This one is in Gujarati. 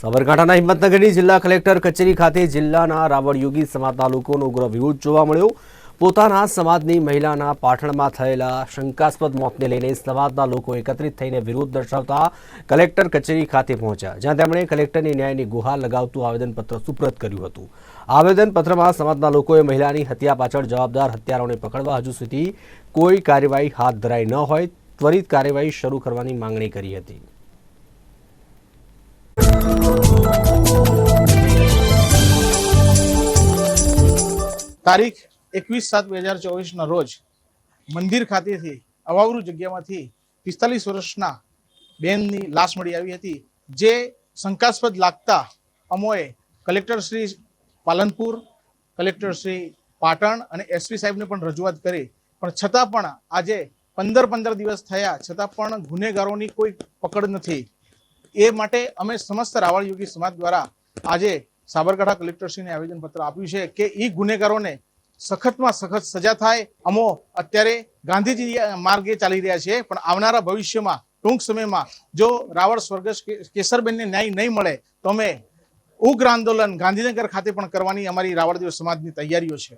સાબરકાંઠાના હિંમતનગરની જિલ્લા કલેક્ટર કચેરી ખાતે જિલ્લાના રાવણયોગી સમાજના લોકોનો ઉગ્ર વિરોધ જોવા મળ્યો. પોતાના સમાજની મહિલાના પાટણમાં થયેલા શંકાસ્પદ મોતને લઈને સમાજના લોકો એકત્રિત થઈને વિરોધ દર્શાવતા કલેક્ટર કચેરી ખાતે પહોંચ્યા, જ્યાં તેમણે કલેક્ટરની ન્યાયની ગુહાર લગાવતું આવેદનપત્ર સુપ્રત કર્યું હતું. આવેદનપત્રમાં સમાજના લોકોએ મહિલાની હત્યા પાછળ જવાબદાર હત્યારાઓને પકડવા હજુ સુધી કોઈ કાર્યવાહી હાથ ધરાઈ ન હોય, ત્વરિત કાર્યવાહી શરૂ કરવાની માંગણી કરી હતી. તારીખ એકવીસ સાત બે હજાર ચોવીસના રોજ મંદિર ખાતેથી અવાવરૂ જગ્યામાંથી પિસ્તાલીસ વર્ષના બેનની લાશ મળી આવી હતી. જે શંકાસ્પદ લાગતા અમોએ કલેક્ટર શ્રી પાલનપુર, કલેક્ટર શ્રી પાટણ અને એસપી સાહેબને પણ રજૂઆત કરી. પણ છતાં પણ આજે પંદર પંદર દિવસ થયા, છતાં પણ ગુનેગારોની કોઈ પકડ નથી. એ માટે અમે સમસ્ત રાવળ યોગી સમાજ દ્વારા આજે સાબરકાંઠા કલેક્ટરશ્રીને આવેદનપત્ર આપ્યું છે કે એ ગુનેગારોને સખતમાં સખત સજા થાય. અમો અત્યારે ગાંધીજી માર્ગે ચાલી રહ્યા છે, પણ આવનારા ભવિષ્યમાં, ટૂંક સમયમાં જો રાવળ સ્વર્ગસ્થ કેસરબેનને ન્યાય નહીં મળે, તો અમે ઉગ્ર આંદોલન ગાંધીનગર ખાતે પણ કરવાની અમારી રાવળ સમાજની તૈયારીઓ છે.